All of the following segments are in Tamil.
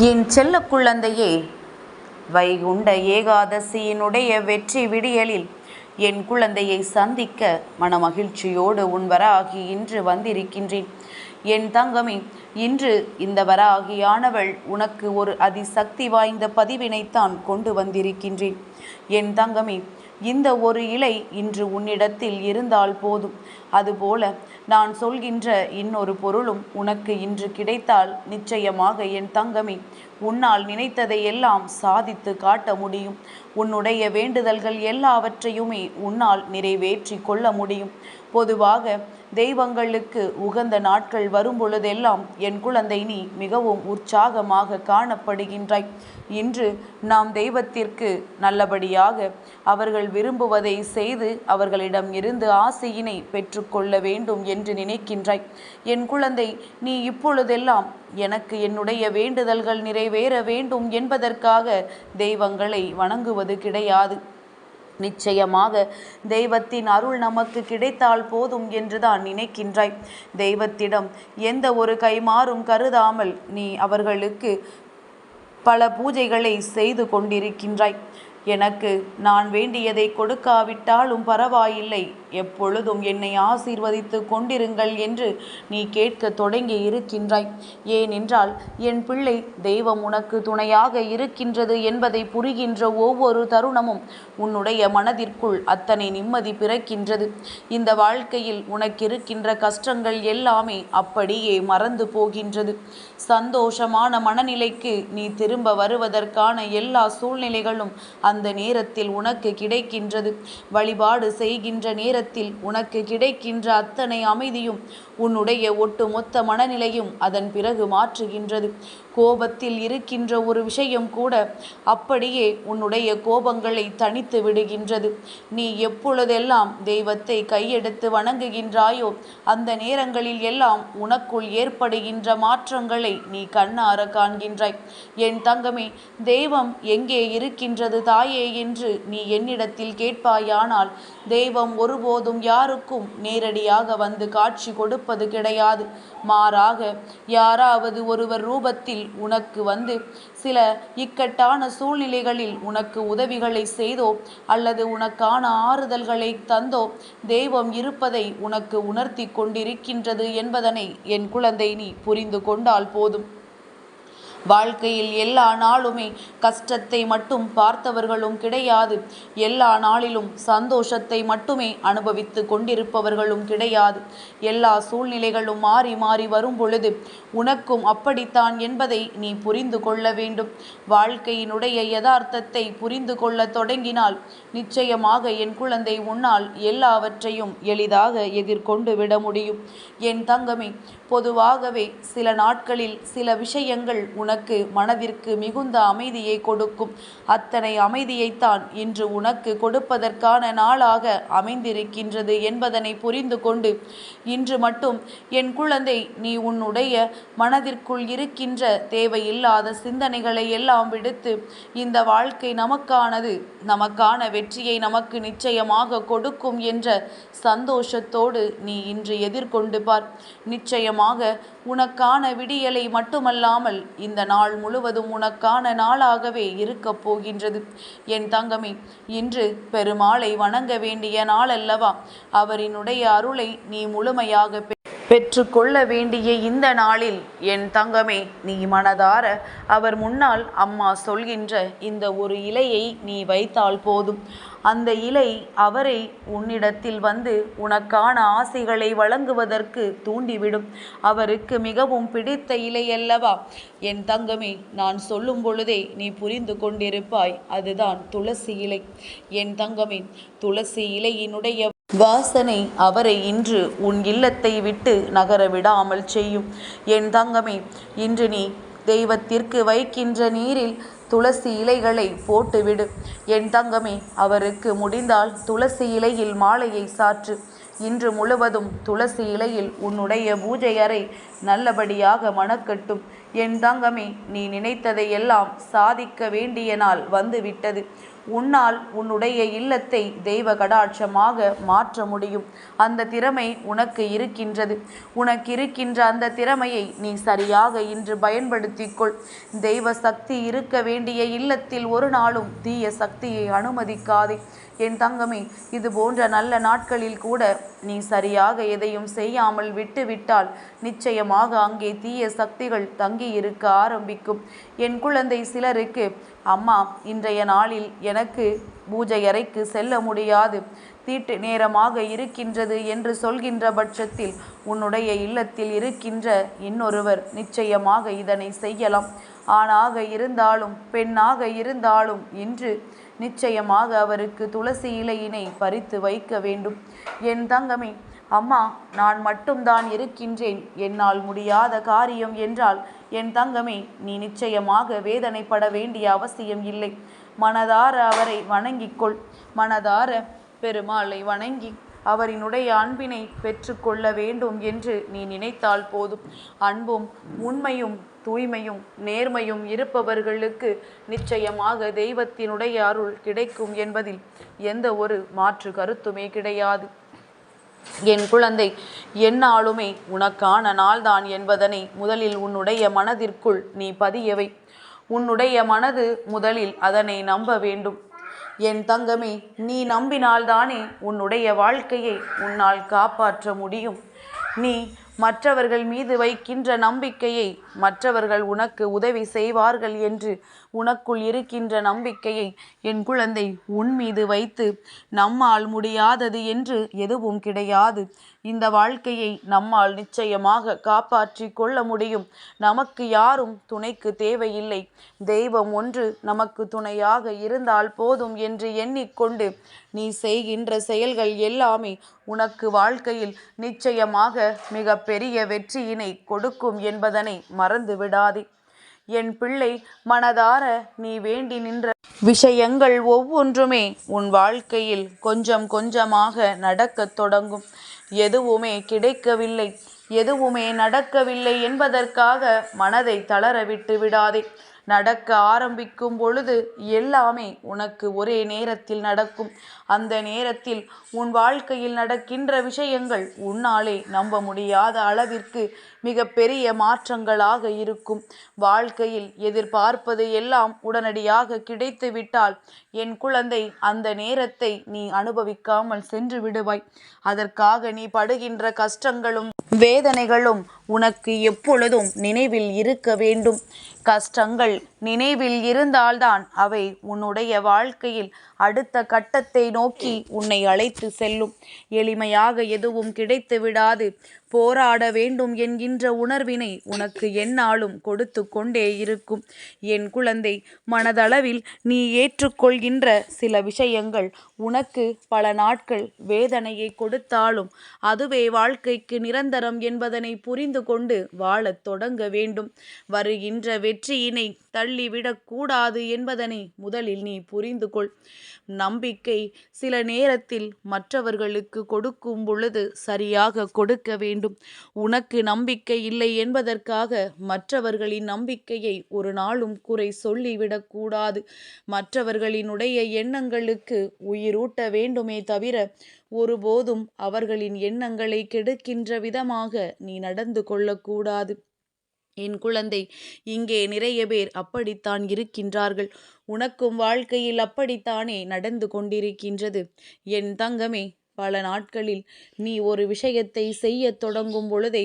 என் செல்ல குழந்தையே வைகுண்ட ஏகாதசியினுடைய வெற்றி விடியலில் என் குழந்தையை சந்திக்க மனமகிழ்ச்சியோடு உண்வராகி இன்று வந்திருக்கின்றேன். என் தங்கமே இன்று இந்த வராகியானவள் உனக்கு ஒரு அதிசக்தி வாய்ந்த பதிவினைத்தான் கொண்டு வந்திருக்கின்றேன். என் தங்கமே இந்த ஒரு இலை இன்று உன்னிடத்தில் இருந்தால் போதும். அதுபோல நான் சொல்கின்ற இன்னொரு பொருளும் உனக்கு இன்று கிடைத்தால் நிச்சயமாக என் தங்கமே உன்னால் நினைத்ததை எல்லாம் சாதித்து காட்ட முடியும். உன்னுடைய வேண்டுதல்கள் எல்லாவற்றையுமே உன்னால் நிறைவேற்றி கொள்ள முடியும். பொதுவாக தெய்வங்களுக்கு உகந்த நாட்கள் வரும் பொழுதெல்லாம் என் குழந்தை நீ மிகவும் உற்சாகமாக காணப்படுகின்றாய். இன்று நாம் தெய்வத்திற்கு நல்லபடியாக அவர்கள் விரும்புவதை செய்து அவர்களிடம் இருந்து ஆசையினை பெற்றுக்கொள்ள வேண்டும் என்று நினைக்கின்றாய். என் குழந்தை நீ இப்பொழுதெல்லாம் எனக்கு என்னுடைய வேண்டுதல்கள் நிறைவேற வேண்டும் என்பதற்காக தெய்வங்களை வணங்குவது கிடையாது. நிச்சயமாக தெய்வத்தின் அருள் நமக்கு கிடைத்தால் போதும் என்றுதான் நினைக்கின்றாய். தெய்வத்திடம் எந்த ஒரு கைமாறும் கருதாமல் நீ அவர்களுக்கு பல பூஜைகளை செய்து கொண்டிருக்கின்றாய். எனக்கு நான் வேண்டியதை கொடுக்காவிட்டாலும் பரவாயில்லை. எப்பொழுதும் என்னை ஆசீர்வதித்து கொண்டிருங்கள் என்று நீ கேட்க தொடங்கி இருக்கின்றாய். ஏனென்றால் என் பிள்ளை தெய்வம் உனக்கு துணையாக இருக்கின்றது என்பதை புரிகின்ற ஒவ்வொரு தருணமும் உன்னுடைய மனதிற்குள் அத்தனை நிம்மதி பிறக்கின்றது. இந்த வாழ்க்கையில் உனக்கு இருக்கின்ற கஷ்டங்கள் எல்லாமே அப்படியே மறந்து போகின்றது. சந்தோஷமான மனநிலைக்கு நீ திரும்ப வருவதற்கான எல்லா சூழ்நிலைகளும் அந்த நேரத்தில் உனக்கு கிடைக்கின்றது. வழிபாடு செய்கின்ற நேரத்தில் உனக்கு கிடைக்கின்ற அத்தனை அமைதியும் உன்னுடைய ஒட்டுமொத்த மனநிலையும் அதன் பிறகு மாற்றுகின்றது. கோபத்தில் இருக்கின்ற ஒரு விஷயம் கூட அப்படியே உன்னுடைய கோபங்களை தணித்து விடுகின்றது. நீ எப்பொழுதெல்லாம் தெய்வத்தை கையெடுத்து வணங்குகின்றாயோ அந்த நேரங்களில் எல்லாம் உனக்குள் ஏற்படுகின்ற மாற்றங்களை நீ கண்ணார காண்கின்றாய். என் தங்கமே தெய்வம் எங்கே இருக்கின்றது தாயே என்று நீ என்னிடத்தில் கேட்பாயானால் தெய்வம் ஒருபோதும் யாருக்கும் நேரடியாக வந்து காட்சி கொடுப்பது கிடையாது. மாறாக யாராவது ஒருவர் ரூபத்தில் உனக்கு வந்து சில இக்கட்டான சூழ்நிலைகளில் உனக்கு உதவிகளை செய்தோ அல்லது உனக்கான ஆறுதல்களை தந்தோ தெய்வம் இருப்பதை உனக்கு உணர்த்தி கொண்டிருக்கின்றது என்பதனை என் குழந்தை நீ புரிந்து கொண்டால் போதும். வாழ்க்கையில் எல்லா நாளுமே கஷ்டத்தை மட்டும் பார்த்தவர்களும் கிடையாது. எல்லா நாளிலும் சந்தோஷத்தை மட்டுமே அனுபவித்து கொண்டிருப்பவர்களும் கிடையாது. எல்லா சூழ்நிலைகளும் மாறி மாறி வரும் பொழுது உனக்கும் அப்படித்தான் என்பதை நீ புரிந்து கொள்ள வேண்டும். வாழ்க்கையினுடைய யதார்த்தத்தை புரிந்து கொள்ள தொடங்கினால் நிச்சயமாக என் குழந்தை உன்னால் எல்லாவற்றையும் எளிதாக எதிர்கொண்டு விட முடியும். என் தங்கமே பொதுவாகவே சில நாட்களில் சில விஷயங்கள் உனக்கு மனதிற்கு மிகுந்த அமைதியை கொடுக்கும். அத்தனை அமைதியைத்தான் இன்று உனக்கு கொடுப்பதற்கான நாளாக அமைந்திருக்கின்றது என்பதனை புரிந்து கொண்டு இன்று மட்டும் என் குழந்தை நீ உன்னுடைய மனதிற்குள் இருக்கின்ற தேவையில்லாத சிந்தனைகளை எல்லாம் விடுத்து இந்த வாழ்க்கை நமக்கானது நமக்கான வெற்றியை நமக்கு நிச்சயமாக கொடுக்கும் என்ற சந்தோஷத்தோடு நீ இன்று எதிர்கொண்டு பார். நிச்சயமாக உனக்கான விடியலை மட்டுமல்லாமல் இந்த நாள் முழுவதும் உனக்கான நாளாகவே இருக்கப் போகின்றது. என் தங்கமே இன்று பெருமாளை வணங்க வேண்டிய நாள் அல்லவா அவரினுடைய அருளை நீ முழுமையாக பெற்றுக்கொள்ள வேண்டிய இந்த நாளில் என் தங்கமே நீ மனதார அவர் முன்னால் அம்மா சொல்கின்ற இந்த ஒரு இலையை நீ வைத்தால் போதும். அந்த இலை அவரை உன்னிடத்தில் வந்து உனக்கான ஆசைகளை வழங்குவதற்கு தூண்டிவிடும். அவருக்கு மிகவும் பிடித்த இலை அல்லவா என் தங்கமே நான் சொல்லும் பொழுதே நீ புரிந்து கொண்டிருப்பாய். அதுதான் துளசி இலை. என் தங்கமே துளசி இலையினுடைய வாசனை அவரை இன்று உன் இல்லத்தை விட்டு நகர விடாமல் செய்யும். என் தங்கமே இன்று நீ தெய்வத்திற்கு வைக்கின்ற நீரில் துளசி இலைகளை போட்டுவிடு. என் தங்கமே அவருக்கு முடிந்தால் துளசி இலையில் மாலையை சாற்று. இன்று முழுவதும் துளசி இலையில் உன்னுடைய பூஜை அறை நல்லபடியாக மணக்கட்டும் என் தங்கமே நீ நினைத்ததை எல்லாம் சாதிக்க வேண்டிய நாள் வந்துவிட்டது. உன்னால் உன்னுடைய இல்லத்தை தெய்வ கடாட்சமாக மாற்ற முடியும். அந்த திறமை உனக்கு இருக்கின்றது. உனக்கு இருக்கின்ற அந்த திறமையை நீ சரியாக இன்று பயன்படுத்திக்கொள். தெய்வ சக்தி இருக்க வேண்டிய இல்லத்தில் ஒரு நாளும் தீய சக்தியை அனுமதிக்காதே. என் தங்கமே இது போன்ற நல்ல நாட்களில் கூட நீ சரியாக எதையும் செய்யாமல் விட்டுவிட்டால் நிச்சயம் நிச்சயமாக அங்கே தீய சக்திகள் தங்கி இருக்க ஆரம்பிக்கும். என் குழந்தை சிலருக்கு அம்மா இன்றைய நாளில் எனக்கு பூஜை அறைக்கு செல்ல முடியாது. தீட்டு நேரமாக இருக்கின்றது என்று சொல்கின்ற பட்சத்தில் உன்னுடைய இல்லத்தில் இருக்கின்ற இன்னொருவர் நிச்சயமாக இதனை செய்யலாம். ஆணாக இருந்தாலும் பெண்ணாக இருந்தாலும் இன்று நிச்சயமாக அவருக்கு துளசி இலையினை பறித்து வைக்க வேண்டும். என் தங்கமே அம்மா நான் மட்டும்தான் இருக்கின்றேன். என்னால் முடியாத காரியம் என்றால் என் தங்கமே நீ நிச்சயமாக வேதனைப்பட வேண்டிய அவசியம் இல்லை. மனதார அவரை வணங்கிக்கொள். மனதார பெருமாளை வணங்கி அவரினுடைய அன்பினை பெற்றுக்கொள்ள வேண்டும் என்று நீ நினைத்தால் போதும். அன்பும் உண்மையும் தூய்மையும் நேர்மையும் இருப்பவர்களுக்கு நிச்சயமாக தெய்வத்தினுடைய அருள் கிடைக்கும் என்பதில் எந்த ஒரு மாற்று கருத்துமே கிடையாது. என் குழந்தை என்னாலுமே உனக்கான நாள்தான் என்பதனை முதலில் உன்னுடைய மனதிற்குள் நீ பதியவை. உன்னுடைய மனது முதலில் அதனை நம்ப வேண்டும். என் தங்கமே நீ நம்பினால்தானே உன்னுடைய வாழ்க்கையை உன்னால் காப்பாற்ற முடியும். நீ மற்றவர்கள் மீது வைக்கின்ற நம்பிக்கையை மற்றவர்கள் உனக்கு உதவி செய்வார்கள் என்று உனக்குள் இருக்கின்ற நம்பிக்கையை என் குழந்தை உன் மீது வைத்து நம்மால் முடியாதது என்று எதுவும் கிடையாது. இந்த வாழ்க்கையை நம்மால் நிச்சயமாக காப்பாற்றி கொள்ள முடியும். நமக்கு யாரும் துணைக்கு தேவையில்லை. தெய்வம் ஒன்று நமக்கு துணையாக இருந்தால் போதும் என்று எண்ணிக்கொண்டு நீ செய்கின்ற செயல்கள் எல்லாமே உனக்கு வாழ்க்கையில் நிச்சயமாக மிக பெரிய வெற்றியினை கொடுக்கும் என்பதனை மறந்து விடாதே. என் பிள்ளை மனதார நீ வேண்டி நின்ற விஷயங்கள் ஒவ்வொன்றுமே உன் வாழ்க்கையில் கொஞ்சம் கொஞ்சமாக நடக்கத் தொடங்கும். எதுவுமே கிடைக்கவில்லை. எதுவுமே நடக்கவில்லை என்பதற்காக மனதை தளர விட்டு விடாதே. நடக்க ஆரம்பிக்கும் பொழுது எல்லாமே உனக்கு ஒரே நேரத்தில் நடக்கும். அந்த நேரத்தில் உன் வாழ்க்கையில் நடக்கின்ற விஷயங்கள் உன்னாலே நம்ப முடியாத அளவிற்கு மிக பெரிய மாற்றங்களாக இருக்கும். வாழ்க்கையில் எதிர்பார்ப்பது எல்லாம் உடனடியாக கிடைத்துவிட்டால் என் குழந்தை அந்த நேரத்தை நீ அனுபவிக்காமல் சென்று விடுவாய். அதற்காக நீ படுகின்ற கஷ்டங்களும் வேதனைகளும் உனக்கு எப்பொழுதும் நினைவில் இருக்க வேண்டும். கஷ்டங்கள் நினைவில் இருந்தால்தான் அவை உன்னுடைய வாழ்க்கையில் அடுத்த கட்டத்தை நோக்கி உன்னை அழைத்து செல்லும். எளிமையாக எதுவும் கிடைத்து விடாது. போராட வேண்டும் என்கின்ற உணர்வினை உனக்கு எந்நாளும் கொடுத்து கொண்டே இருக்கும். என் குழந்தை மனதளவில் நீ ஏற்றுக்கொள்கின்ற சில விஷயங்கள் உனக்கு பல நாட்கள் வேதனையை கொடுத்தாலும் அதுவே வாழ்க்கைக்கு நிரந்தரம் என்பதனை புரிந்து புரிந்து கொண்டு வாழத் தொடங்க வேண்டும். வருகின்ற வெற்றியினை தள்ளிவிடக்கூடாது என்பதனை முதலில் நீ புரிந்து கொள். நம்பிக்கை சில நேரத்தில் மற்றவர்களுக்கு கொடுக்கும் பொழுது சரியாக கொடுக்க வேண்டும். உனக்கு நம்பிக்கை இல்லை என்பதற்காக மற்றவர்களின் நம்பிக்கையை ஒரு நாளும் குறை சொல்லிவிடக்கூடாது மற்றவர்களினுடைய எண்ணங்களுக்கு உயிரூட்ட வேண்டுமே தவிர ஒருபோதும் அவர்களின் எண்ணங்களை கெடுக்கின்ற விதமாக நீ நடந்து கொள்ளக்கூடாது. என் குழந்தை இங்கே நிறைய பேர் அப்படித்தான் இருக்கின்றார்கள். உனக்கும் வாழ்க்கையில் அப்படித்தானே நடந்து கொண்டிருக்கின்றது. என் தங்கமே பல நாட்களில் நீ ஒரு விஷயத்தை செய்ய தொடங்கும் பொழுதே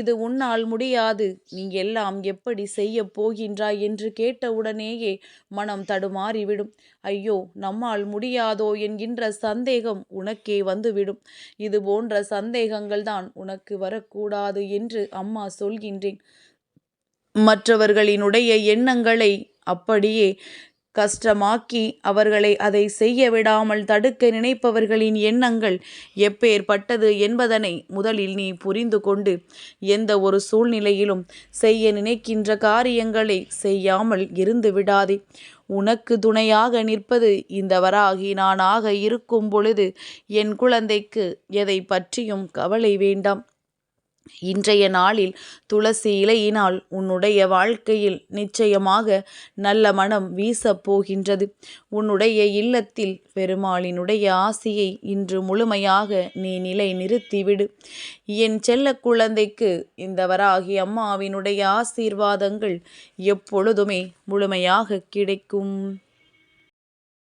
இது உன்னால் முடியாது. நீ எல்லாம் எப்படி செய்ய போகின்றாய் என்று கேட்டவுடனேயே மனம் தடுமாறிவிடும். ஐயோ நம்மால் முடியாதோ என்கின்ற சந்தேகம் உனக்கே வந்துவிடும். இது போன்ற சந்தேகங்கள் தான் உனக்கு வரக்கூடாது என்று அம்மா சொல்கின்றேன். மற்றவர்களினுடைய எண்ணங்களை அப்படியே கஷ்டமாக்கி அவர்களை அதை செய்ய விடாமல் தடுக்க நினைப்பவர்களின் எண்ணங்கள் எப்பேற்பட்டது என்பதனை முதலில் நீ புரிந்து கொண்டு எந்த ஒரு சூழ்நிலையிலும் செய்ய நினைக்கின்ற காரியங்களை செய்யாமல் இருந்து விடாதே. உனக்கு துணையாக நிற்பது இந்த வராகி நானாக இருக்கும் பொழுது என் குழந்தைக்கு எதை பற்றியும் கவலை வேண்டாம். இன்றைய நாளில் துளசி இலையினால் உன்னுடைய வாழ்க்கையில் நிச்சயமாக நல்ல மனம் வீசப் போகின்றது. உன்னுடைய இல்லத்தில் பெருமாளினுடைய ஆசையை இன்று முழுமையாக நீ நிலை நிறுத்திவிடு என் செல்ல குழந்தைக்கு இந்த வராகி அம்மாவினுடைய ஆசீர்வாதங்கள் எப்பொழுதுமே முழுமையாக கிடைக்கும்.